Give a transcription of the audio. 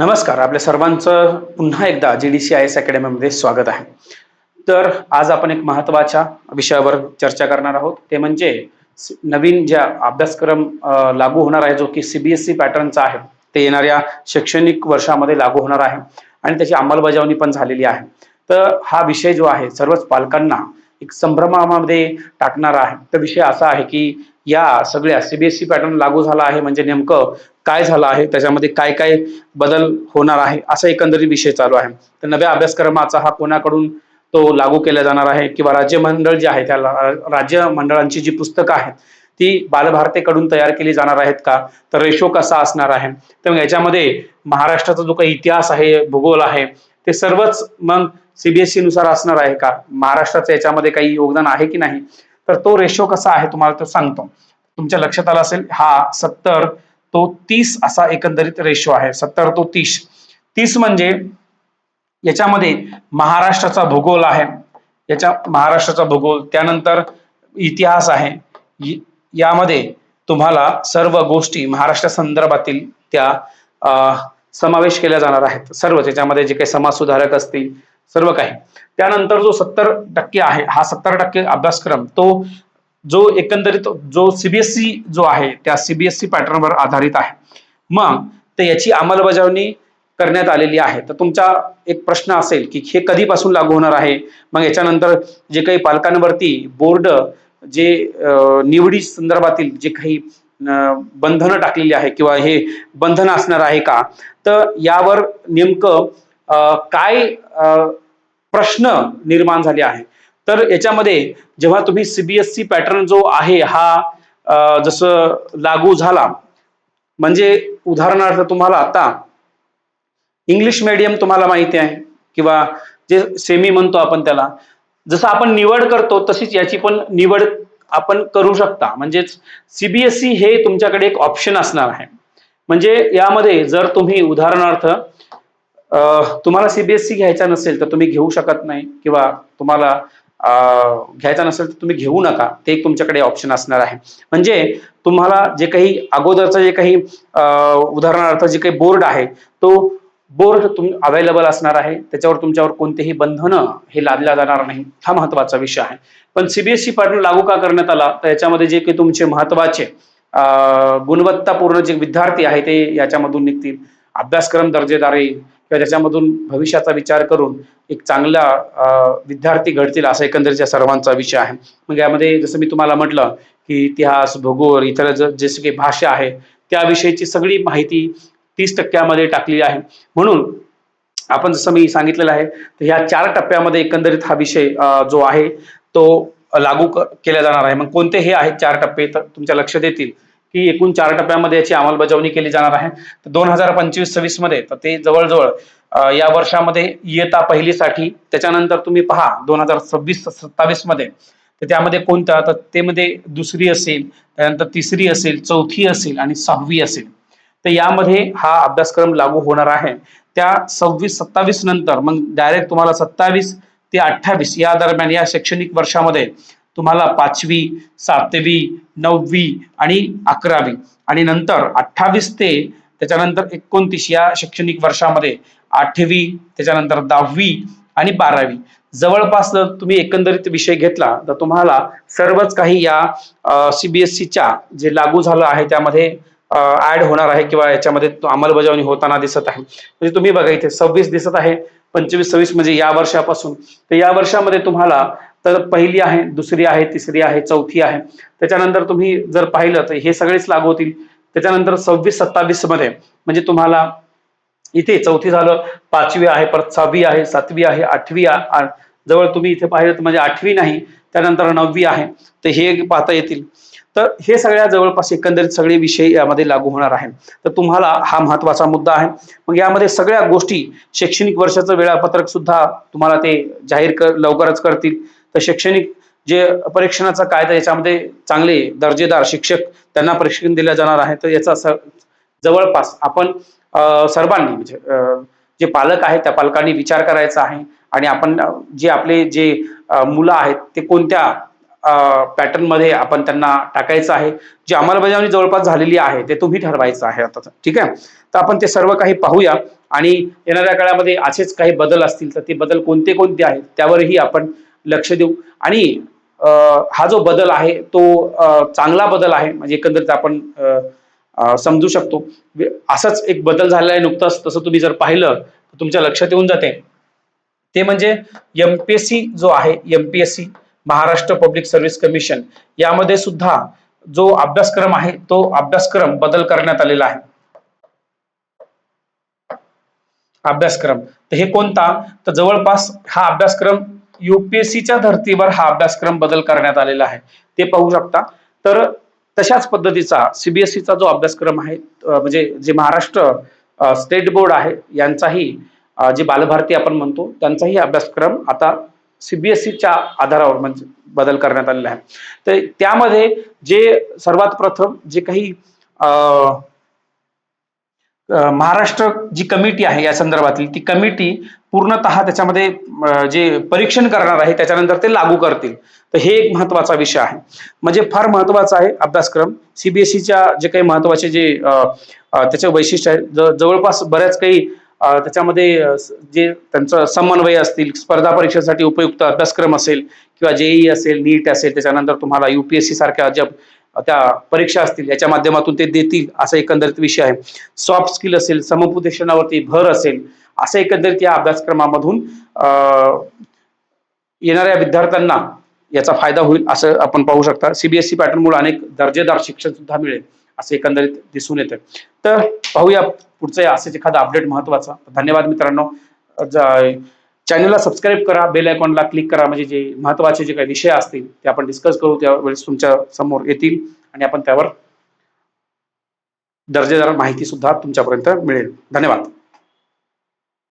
नमस्कार. आपल्या सर्वांचं पुन्हा एकदा G D C I S अकॅडमीमध्ये स्वागत आहे. तर आज आपण एक महत्त्वाच्या विषयावर चर्चा करणार आहोत. ते म्हणजे नवीन ज्या अभ्यासक्रम लागू होणार आहे जो की सीबीएसई पॅटर्नचा आहे ते येणाऱ्या शैक्षणिक वर्षामध्ये लागू होणार आहे आणि त्याची अंमलबजावणी पण झालेली आहे. तर हा विषय जो आहे सर्वच पालकांना एक संभ्रमामध्ये टाकणारा आहे. तर विषय असा आहे की या सगळ्या सीबीएसई पॅटर्न लागू झाला आहे म्हणजे नेमकं काय झालं आहे त्याच्यामध्ये काय काय बदल होणार आहे असा एकंदरीत विषय चालू आहे. तर नव्या अभ्यासक्रमाचा हा कोणाकडून तो लागू केला जाणार आहे किंवा राज्य मंडळ जे आहे त्या राज्य मंडळांची जी पुस्तकं आहेत ती बालभारतीकडून तयार केली जाणार आहेत का? तर रेशो कसा असणार आहे? तर मग याच्यामध्ये महाराष्ट्राचा जो काही इतिहास आहे भूगोल आहे ते सर्वच मग सीबीएसई नुसार असणार आहे का? महाराष्ट्राचं याच्यामध्ये काही योगदान आहे की नाही? तर तो रेशो कसा आहे तुम्हाला तो सांगतो. तुमच्या लक्षात आला असेल हा सत्तर तो तीस असा एकंदरीत रेशो आहे. सत्तर तो तीस. तीस म्हणजे याच्यामध्ये महाराष्ट्राचा भूगोल आहे. याच्या महाराष्ट्राचा भूगोल त्यानंतर इतिहास आहे. यामध्ये तुम्हाला सर्व गोष्टी महाराष्ट्र संदर्भातील त्या समावेश केल्या जाणार आहेत. सर्व त्याच्यामध्ये जे काही समाज सुधारक असतील सर्व काही. त्यानंतर जो सत्तर टक्के आहे हा सत्तर टक्के अभ्यासक्रम तो जो एकंदरीत जो सीबीएसई जो आहे त्या सीबीएसई पॅटर्नवर आधारित आहे. मग तर याची अंमलबजावणी करण्यात आलेली आहे. तर तुमचा एक प्रश्न असेल की हे कधीपासून लागू होणार आहे? मग याच्यानंतर जे काही पालकांवरती बोर्ड जे निवडी संदर्भातील जे काही बंधनं टाकलेली आहे किंवा हे बंधन असणार आहे का? तर यावर नेमकं काय प्रश्न निर्माण झाले आहे? तर याच्यामध्ये जेव्हा तुम्ही सीबीएसई पॅटर्न जो आहे हा जसं लागू झाला म्हणजे उदाहरणार्थ तुम्हाला आता इंग्लिश मीडियम तुम्हाला माहिती आहे किंवा जे सेमी म्हणतो आपण त्याला जसं आपण निवड करतो तशीच याची पण निवड आपण करू शकता. म्हणजेच सीबीएसई हे तुमच्याकडे एक ऑप्शन असणार आहे. म्हणजे यामध्ये जर तुम्ही उदाहरणार्थ तुम्हाला सीबीएसई घ्यायचा नसेल तर तुम्ही घेऊ शकत नाही किंवा तुम्हाला घ्यायचा नसेल तर तुम्ही घेऊ नका. ते एक तुमच्याकडे ऑप्शन असणार आहे. म्हणजे तुम्हाला जे काही अगोदरचं जे काही उदाहरणार्थ जे काही बोर्ड आहे तो बोर्ड तुम अवेलेबल असणार आहे. त्याच्यावर तुमच्यावर कोणतेही बंधनं हे लादल्या जाणार नाही. हा महत्त्वाचा विषय आहे. पण सीबीएसई पॅटर्न लागू का करण्यात आला? तर याच्यामध्ये जे काही तुमचे महत्त्वाचे गुणवत्तापूर्ण जे विद्यार्थी आहे ते याच्यामधून निघतील. अभ्यासक्रम दर्जेदार येईल किंवा त्याच्यामधून भविष्याचा विचार करून एक चांगला विद्यार्थी घडतील असा एकंदरीत या सर्वांचा विषय आहे. मग यामध्ये जसं मी तुम्हाला म्हटलं की इतिहास भूगोल इतर ज- की काही भाषा आहे त्याविषयीची सगळी माहिती तीस टक्क्यामध्ये टाकली आहे. म्हणून आपण जसं मी सांगितलेलं आहे तर ह्या चार टप्प्यामध्ये एकंदरीत हा विषय जो आहे तो लागू क- केला जाणार आहे. मग कोणते हे आहेत चार टप्पे तर तुमच्या लक्षात येतील. की एकूण चार टप्प्यामध्ये याची अंमलबजावणी केली जाणार आहे. तर दोन हजार पंचवीस सव्वीसमध्ये तर ते जवळजवळ या वर्षामध्ये इयत्ता पहिलीसाठी त्याच्यानंतर तुम्ही पहा दोन हजार सव्वीस सत्तावीसमध्ये तर त्यामध्ये कोणता? तर ते मध्ये दुसरी असेल त्यानंतर तिसरी असेल चौथी असेल आणि सहावी असेल. तर यामध्ये हा अभ्यासक्रम लागू होणार आहे. त्या सव्वीस सत्तावीस नंतर मग डायरेक्ट तुम्हाला सत्तावीस ते अठ्ठावीस या दरम्यान या शैक्षणिक वर्षामध्ये तुम्हाला पाचवी सातवी नववी आणि अकरावी. आणि नंतर अठ्ठावीस ते त्याच्यानंतर एकोणतीस या शैक्षणिक वर्षामध्ये आठवी त्याच्यानंतर दहावी आणि बारावी. जवळपास जर तुम्ही एकंदरीत विषय घेतला तर तुम्हाला सर्वच काही या सीबीएसईच्या जे लागू झालं आहे त्यामध्ये ऍड होणार आहे किंवा याच्यामध्ये तो अंमलबजावणी होताना दिसत आहे. म्हणजे तुम्ही बघा इथे सव्वीस दिसत आहे पंचवीस सव्वीस म्हणजे या वर्षापासून. तर या वर्षामध्ये तुम्हाला तर पहिली आहे दुसरी आहे तिसरी आहे चौथी आहे. त्याच्यानंतर तुम्ही जर पाहिलं तर हे सगळेच लागू होतील. त्याच्यानंतर सव्वीस सत्तावीसमध्ये म्हणजे तुम्हाला इथे चौथी झालं पाचवी आहे परत सहावी आहे सातवी आहे आठवी जवळ तुम्ही इथे पाहिलं तर म्हणजे आठवी नाही त्यानंतर नववी आहे. तर हे पाहता येतील. तर हे सगळ्या जवळपास एकंदरीत सगळे विषय यामध्ये लागू होणार आहे तर तुम्हाला हा महत्त्वाचा मुद्दा आहे. मग यामध्ये सगळ्या गोष्टी शैक्षणिक वर्षाचं वेळापत्रक सुद्धा तुम्हाला ते जाहीर कर लवकरच करतील. तर शैक्षणिक जे परीक्षणाचा कायदा याच्यामध्ये चांगले दर्जेदार शिक्षक त्यांना प्रशिक्षण दिलं जाणार आहे. तर याचा जवळपास आपण सर्वांनी म्हणजे जे पालक आहेत त्या पालकांनी विचार करायचा आहे. आणि आपण जे आपले जे मुलं आहेत ते कोणत्या पॅटर्नमध्ये आपण त्यांना टाकायचं आहे जी अंमलबजावणी जवळपास झालेली आहे ते तुम्ही ठरवायचं आहे आता. ठीक आहे? तर आपण ते सर्व काही पाहूया. आणि येणाऱ्या काळामध्ये असेच काही बदल असतील तर ते बदल कोणते कोणते आहेत त्यावरही आपण लक्ष देऊ. आणि हा जो बदल आहे तो चांगला बदल आहे म्हणजे एकंदरीत आपण समजू शकतो. वे- असाच एक बदल झालेला आहे नुकताच तसं तुम्ही जर पाहिलं तर तुमच्या लक्षात येऊन जाते. ते म्हणजे एमपीएससी जो आहे MPSC Maharashtra public service commission यामध्ये सुद्धा जो अभ्यासक्रम आहे तो अभ्यासक्रम बदल करण्यात आलेला आहे. अभ्यासक्रम. तर हे कोणता? तर जवळपास हा अभ्यासक्रम युपीएससीच्या धर्तीवर हा अभ्यासक्रम बदल करण्यात आलेला आहे. ते पाहू शकता. तर तशाच पद्धतीचा सीबीएसईचा जो अभ्यासक्रम आहे म्हणजे जे महाराष्ट्र स्टेट बोर्ड आहे यांचाही जे बालभारती आपण म्हणतो त्यांचाही अभ्यासक्रम आता सीबीएसईच्या आधारावर म्हणजे बदल करण्यात आलेला आहे. तर त्यामध्ये जे सर्वात प्रथम जे काही अं, महाराष्ट्र जी कमिटी आहे या संदर्भातली ती कमिटी पूर्णतः त्याच्यामध्ये जे परीक्षण करणार आहे त्याच्यानंतर ते लागू करतील. तर हे एक महत्त्वाचा विषय आहे. म्हणजे फार महत्त्वाचा आहे अभ्यासक्रम. सीबीएसईच्या जे काही महत्त्वाचे जे त्याचे वैशिष्ट्य आहे ज- जवळपास बऱ्याच काही त्याच्यामध्ये जे त्यांचं समन्वय असतील स्पर्धा परीक्षेसाठी उपयुक्त अभ्यासक्रम असेल किंवा जेई असेल नीट असेल त्याच्यानंतर तुम्हाला युपीएससी सारख्या ज्या त्या परीक्षा असतील याच्या माध्यमातून ते देतील असा एकंदरीत विषय आहे. सॉफ्ट स्किल असेल समुपदेशनावरती भर असेल असं एकंदरीत या अभ्यासक्रमामधून येणाऱ्या विद्यार्थ्यांना याचा फायदा होईल असं आपण पाहू शकता. सीबीएसई पॅटर्नमुळे अनेक दर्जेदार शिक्षण सुद्धा मिळेल असं एकंदरीत दिसून येतं तर पाहूया पुढचं असेच एखादा अपडेट महत्त्वाचा धन्यवाद मित्रांनो. चॅनलला सबस्क्राईब करा बेल आयकॉनला क्लिक करा म्हणजे जे महत्त्वाचे जे काही विषय असतील ते आपण डिस्कस करू त्यावेळेस तुमच्यासमोर येतील आणि आपण त्यावर दर्जेदार माहिती सुद्धा तुमच्यापर्यंत मिळेल. धन्यवाद.